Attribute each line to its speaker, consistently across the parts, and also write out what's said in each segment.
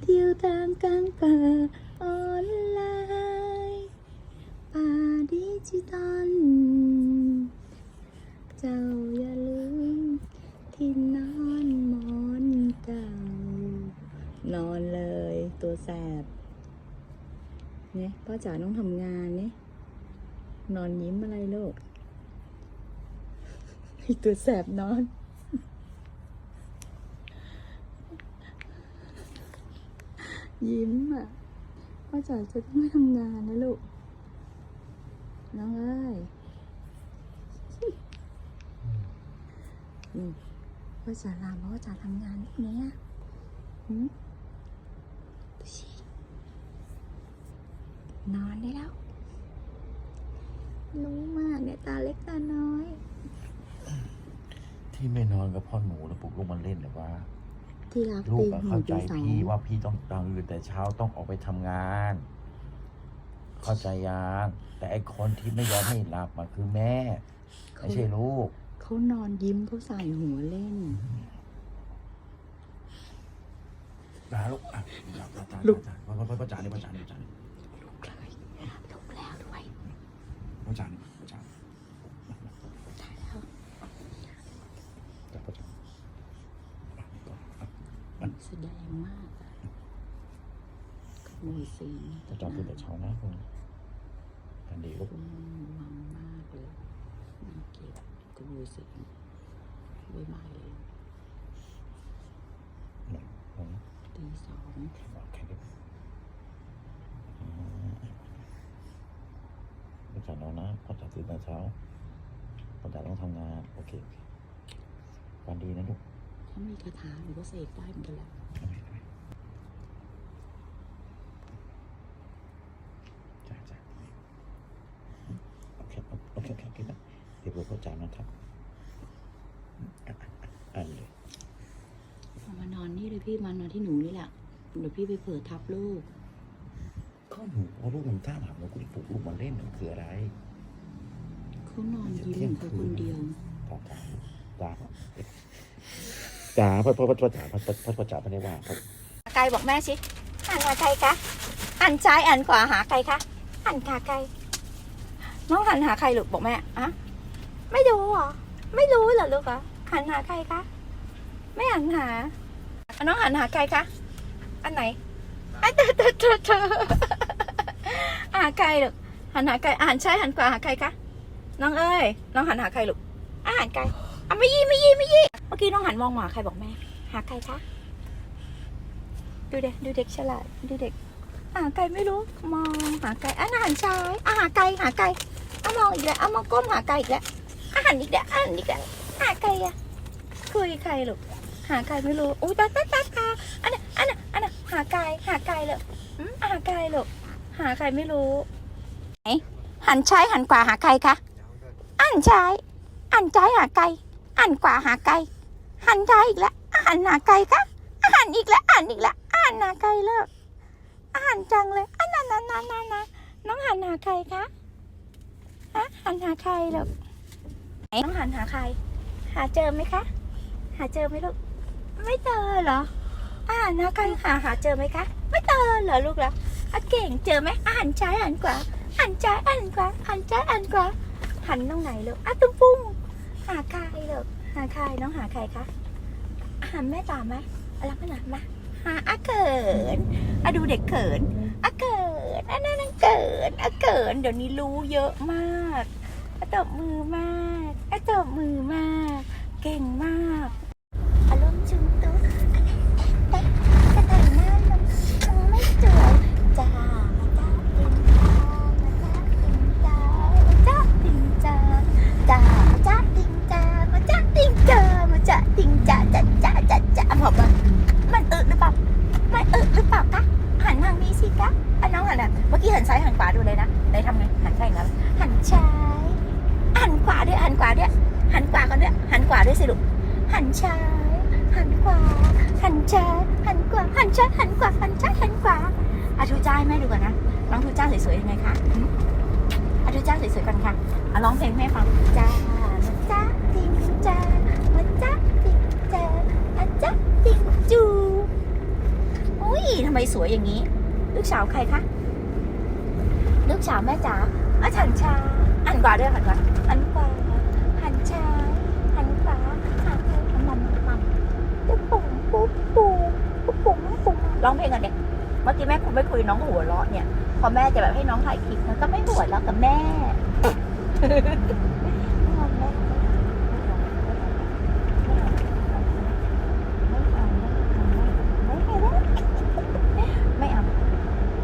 Speaker 1: เที่ยวทางกลางป่าออนไลน์ป่าดิจิตอลเจ้าอย่าลืมที่นอนหมอนเก่านอนเลยตัวแสบเนี่ยพ่อจ๋าต้องทำงานเนี่ยนอนยิ้มอะไรลูกตัวแสบนอน ยิ้มอะพ่อจ๋าจะต้องไปทำงานนะลูก น้องเอ้ยนี่พ่อจ๋าลาเพราะว่าจ๋าทำงานเนี้ยหืมดูสินอนได้แล้วรู้มากเนี่ยตาเล็กตาน้อย
Speaker 2: ที่ไม่นอนกับพ่อหนูแล้วปลุกลูกมันเล่นหรือว่า
Speaker 1: ที่รัก
Speaker 2: ลู
Speaker 1: ตี
Speaker 2: กอะ
Speaker 1: หู
Speaker 2: เข้าใจ
Speaker 1: ตีสอง
Speaker 2: พี่ว่าพี่ต้องตื่นแต่เช้าต้องออกไปทำงาน เข้าใจยังแต่ไอคนที่ไม่ยอมให้หลับมันคือแม่ไม่ใช่ลูก
Speaker 1: เขานอนยิ้มเขาใส่หัวเล่น
Speaker 2: นะลูกอะจ้าจ้าจ้า
Speaker 1: ลูก
Speaker 2: จ้าพ่อพ่อพ่อจ๋านี่พ่อจ๋านี่พ่อจ๋านี่
Speaker 1: ลุกเลยลุกแล้วด้วย
Speaker 2: พ่อจ๋านี่พ่อจ๋า
Speaker 1: ได้แล้ว
Speaker 2: จ้าพ่อจ๋า
Speaker 1: แสดงมากอะ ขโมยซีน
Speaker 2: พ่อจ๋าตื่นแต่เช้านะคุณกันดีลูก
Speaker 1: อืมวังมากเลยน่าเกลียดขโมยซีนไม่มาเลย
Speaker 2: อืม
Speaker 1: ตีสอง
Speaker 2: โอเคลูกอืมพ่อจ๋านอนนะพอจ๋าตื่นแต่เช้าพอจ๋าต้องทำงาน โอเควันดีนะลูก
Speaker 1: เขามีคาถาหรือว่าเสกได้เหมือนกันแหละ
Speaker 2: จ้าจ้าโอเคโอเคโอเคโอเคนะเดี๋ยวพ่อจ๋านะครับอะอะอะอ่านเลย
Speaker 1: เอามาน อนนี่เลยพี่มานอนที่หนูนี่แหละเดี๋ยวพี่ไปเปิดทับลูก
Speaker 2: ก็หนูเอาลูกมันกล้าถามเราคุณปลุกลูกมาเล่นมันคืออะไร
Speaker 1: เขานอนยิ้มของเขาคนเดียว
Speaker 2: จ๋าจ๋าจ๋าจ๋าพ่อพ่อพ่อจ๋าพ่อพ่อพ่อจ๋าไม่ได้ว่าพ่อ
Speaker 3: ไกลบอกแม่สิหันหาใครคะหันซ้ายหันขวาหาใครคะหันขาใครน้องหันหาใครลูกบอกแม่อะไม่รู้เหรอไม่รู้เหรอลูกเหรอหันหาใครคะไม่หันหา อะน้องหันหาใครคะ อันไหนไอ้เธอเธอเธอเธอหาใครลูกหันหาใครอะหันซ้ายหันขวาหาใครคะ น้องเอ้ย น้องหันหาใครลูกอะหันใครอะไม่ยี่ไม่ยี่ไม่ยี่เมื่อกี้น้องหันมองหมาใครบอกแม่ หาใครคะ ดูเด็กดูเด็กฉลาด ดูเด็กหาไก่ไม่รู้ มองหาไก่อาหารซ้ายอาหาไก่หาไก่อามองอีกแล้วอามองก้มหาไก่อีกแล้วอาหารอีกแล้วอาหารอีกแล้วหาไก่อะคุยใครลูก หาไก่ไม่รู้อุ้ยตาตาตาตาอันนั้นอันนั้นอันนั้นหาไก่หาไก่เลยอืมหาไก่ลูกหาไก่ไม่รู้ไหนหันซ้ายหันขวาหาไก่คะหันซ้ายหันซ้ายหาไก่หันขวาหาไก่หันซ้ายอีกแล้วหันหาไก่คะหันอีกแล้วหันอีกแล้วอ่านนาไกลเลิกอ่านจังเลยอ่านนานานานานาน้องหันหาใครคะฮะหันหาใครลูกไหนน้องหันหาใครหาเจอไหมคะ หาเจอไหมลูก ไม่เจอเหรอ อ่านหาใครหาหาเจอไหมคะ ไม่เจอเหรอลูกเหรออะเก่งเจอไหมอ่านซ้ายอ่านขวาอ่านซ้ายอ่านขวาอ่านซ้ายอ่านขวาหันตรงไหนลูกอะตุ้มปุ้งหาใครลูกหาใครน้องหาใครคะหาแม่ตาไหมรับมาหน่อยมาหาอะเขินอะดูเด็กเขินอะเขินอะนั่นเขินอะเขินเดี๋ยวนี้รู้เยอะมากอะตบมือมากอะตบมือมาก เก่งมากอารมณ์ชุมตุ๊ดแต่แต่แต่งหน้ามันมันไม่สวยจ้าจ้าติงจ้าจ้าจ้าติงจ้าจ้าจ้าติงจ้ามาจ้าติงจ้ามาจ้าติงจ้าจ้าจ้าจ้าจ้าบอกว่า มันอึหรือเปล่า มันอึหรือเปล่าคะ หันทางนี้สิคะอะน้องหันอะ เมื่อกี้ หันซ้ายหันขวาดูเลยนะได้ทำไงหันซ้ายแล้วหันซ้ายหันขวาด้วยหันขวาด้วยหันขวากันด้วยหันขวาด้วยสิลูกหันซ้ายหันขวาหันซ้ายหันขวาหันซ้ายหันขวาหันซ้ายหันขวาอาทูจ้าให้แม่ดูก่อนนะน้องทูจ้าสวยๆยังไงคะอาทูจ้าสวยๆกันค่ะเอาร้องเพลงให้แม่ฟังจ้าจ้าติงจ้ามาจ้าติงจ้าอาจ้าติงจูอุ้ย
Speaker 1: ทำไมสวยอย่างนี้ ลูกสาวใครคะ ลูกสาวแม่จ๋าอาหันชาอันกว่าด้วยหันกว่าอันกว่าหันชาหันกวาหันไปหันมันมันปุ๊บปุ๊บปุ๊บปุ๊บปุ๊บปุ๊บร้องเพลงกันเด็กเมื่อกี้แม่คุณไม่คุยน้องหัวเราะเนี่ย พอแม่จะแบบให้น้องถ่ายคลิปมันก็ไม่หัวเราะกับแม่เอา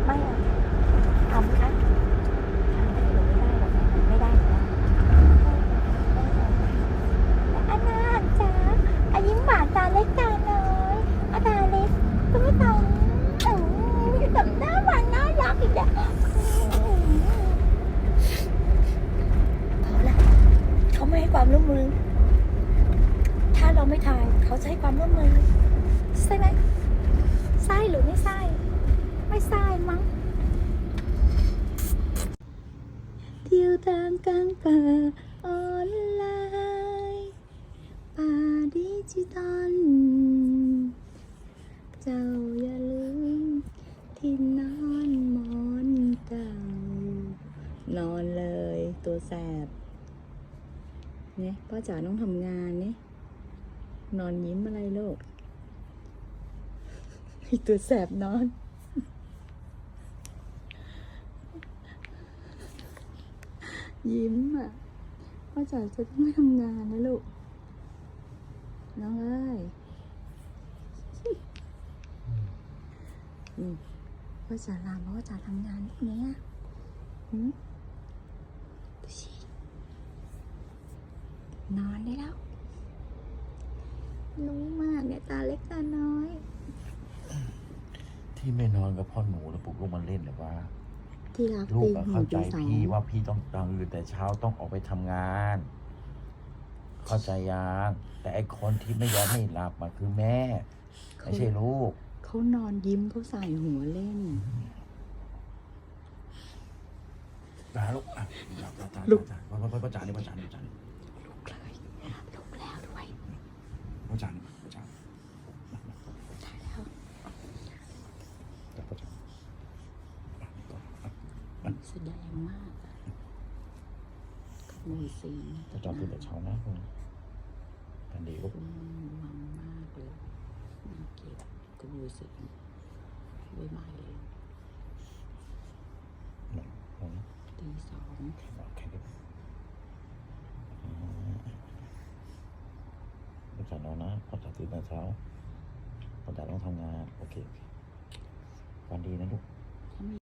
Speaker 1: ไม่เอาทำคะทำไม่ได้หรอกไม่ได้หรอกอาณาจ๋าอายิ้มหวานตาเล็กตาน้อยอาตาเล็กก็ไม่ต้องเออทำหน้าหวานน่ารักอีกแล้วเอาละเขาไม่ให้ความร่วมมือ ถ้าเราไม่ทายเขาจะให้ ความร่วมมือใช่ไหมใช่หรือไม่ใช่ไม่ใช่มั้ง
Speaker 3: เที่ยวทางกลางป่าออนไลน์ป่าดิจิตอลเจ้าอย่าลืมที่นอนหมอนเก่านอนเลยตัวแสบเนี่ยพ่อจ๋าต้องทำงานเนี่ย นอนยิ้มอะไรลูกให้ตัวแสบนอน ยิ้มอะพ่อจ๋าจะต้องไปทำงานนะลูก น้องเอ้ยพ่อจ๋าลาเพราะว่าจ๋าทำงานพวกเนี้ยนอนได้แล้ว รู้มากเนี่ยตาเล็กตาน้อย
Speaker 2: ที่ไม่นอนกับพ่อหนูแล้วปลุกลูกมาเล่นเลยว่า
Speaker 3: ที่รัก
Speaker 2: ลู
Speaker 3: ตี
Speaker 2: กอะ
Speaker 3: หู
Speaker 2: เข้าใจ
Speaker 3: ตีสอง
Speaker 2: พี่ว่าพี่ต้องตื่นแต่เช้าต้องออกไปทำงาน เข้าใจยังแต่ไอคนที่ไม่ยอมให้หลับมาคือแม่ไม่ใช่ลูก
Speaker 3: เขานอนยิ้มเขาใส่หัวเล่น
Speaker 2: จ๋าลูกอะจ๋าจ๋าจ๋า
Speaker 3: ลูก
Speaker 2: จ๋าพ่อพ่อพ่อจ๋านี่พ่อจ๋านี่พ่อจ๋านี่
Speaker 3: ลุกเลยลุกแล้วด้วย
Speaker 2: พ่อจ๋านี่พ่อจ๋า
Speaker 3: ได้แล้ว
Speaker 2: จ๋าพ่อจ๋าอะนี่ก่อนอะ
Speaker 3: แสดงมากอะขโมยซีน
Speaker 2: พ่อจ๋าตื่นแต่เช้านะคุณทันดีลูก
Speaker 3: คุณวังมากเลยน่าเกลียดขโมยซีนใบไม้เลย
Speaker 2: หนึ่งหนึ่ง
Speaker 3: ตีสอง
Speaker 2: โอเคลูกอืมพ่อจ๋านอนนะพอจ๋าตื่นแต่เช้าพอจ๋าต้องทำงาน โอเควันดีนะลูก